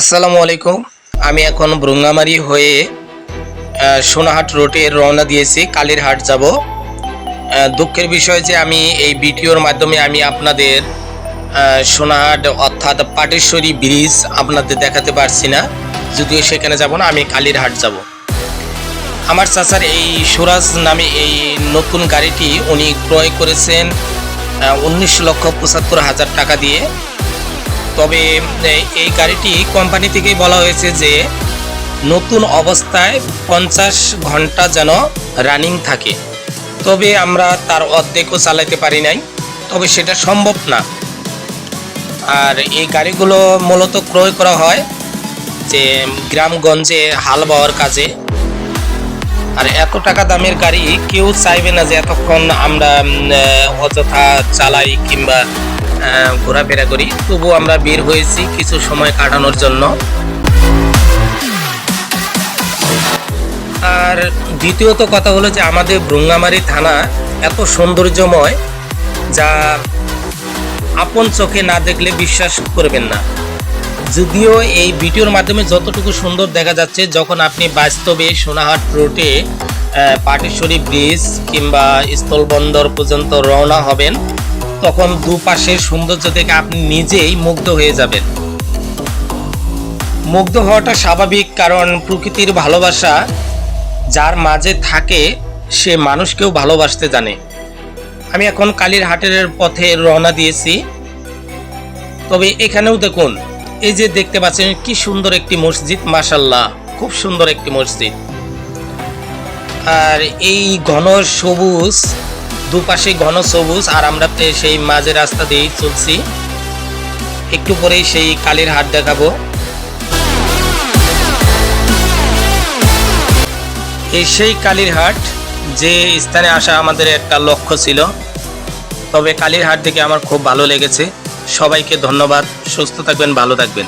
আসসালামু আলাইকুম। আমি এখন ব্রুঙ্গামারি হয়ে সোনাহাট রোডে রওনা দিয়েছি, কালীরহাট যাব। দুঃখের বিষয় যে আমি এই ভিডিওর মাধ্যমে আমি আপনাদের সোনাহাট অর্থাৎ পাটেশ্বরী ব্রিজ আপনাদের দেখাতে পারছি না। যদিও সেখানে যাব না, আমি কালীরহাট যাব। আমার চাচার এই সুরাজ নামে এই নতুন গাড়িটি উনি ক্রয় করেছেন উনিশ লক্ষ পঁচাত্তর হাজার টাকা দিয়ে। তবে এই গাড়িটি কোম্পানি থেকেই বলা হয়েছে যে, নতুন অবস্থায় পঞ্চাশ ঘণ্টা যেন রানিং থাকে। তবে আমরা তার অর্ধেকও চালাতে পারি নাই। তবে সেটা সম্ভব না। আর এই গাড়িগুলো মূলত ক্রয় করা হয় যে, গ্রামগঞ্জে হাল বাওয়ার কাজে। আর এত টাকা দামের গাড়ি কেউ চাইবে না যে, এতক্ষণ আমরা অযথা চালাই কিংবা ঘোরাফেরা করি। তবু আমরা বের হয়েছি কিছু সময় কাটানোর জন্য। আর দ্বিতীয়ত কথা হলো যে আমাদের ব্রুঙ্গামারি থানা এত সৌন্দর্যময় যা আপন চোখে না দেখলে বিশ্বাস করবেন না। যদিও এই ভিডিওর মাধ্যমে যতটুকু সুন্দর দেখা যাচ্ছে, যখন আপনি বাস্তবে সোনাহাট রোডে পাটেশ্বরী ব্রিজ কিংবা স্থলবন্দর পর্যন্ত রওনা হবেন তখন দুপাশের সৌন্দর্য দেখে আপনি নিজেই মুগ্ধ হয়ে যাবেন। মুগ্ধ হওয়াটা স্বাভাবিক কারণ প্রকৃতির ভালোবাসা যার মাঝে থাকে, সে মানুষকেও ভালোবাসতে জানে। আমি এখন কালীর হাটের পথে রওনা দিয়েছি। তবে এখানেও দেখুন, এই যে দেখতে পাচ্ছেন কি সুন্দর একটি মসজিদ মাসাল্লাহ খুব সুন্দর একটি মসজিদ। আর এই ঘন সবুজ দুপাশে ঘন সবুজ আর আমরা সেই মাঝে রাস্তা দিয়েই চলছি। একটু পরেই সেই কালীর হাট দেখাবো। এই সেই কালীর হাট, যে স্থানে আসা আমাদের একটা লক্ষ্য ছিল। তবে কালীর হাট থেকে আমার খুব ভালো লেগেছে। সবাইকে ধন্যবাদ। সুস্থ থাকবেন, ভালো থাকবেন।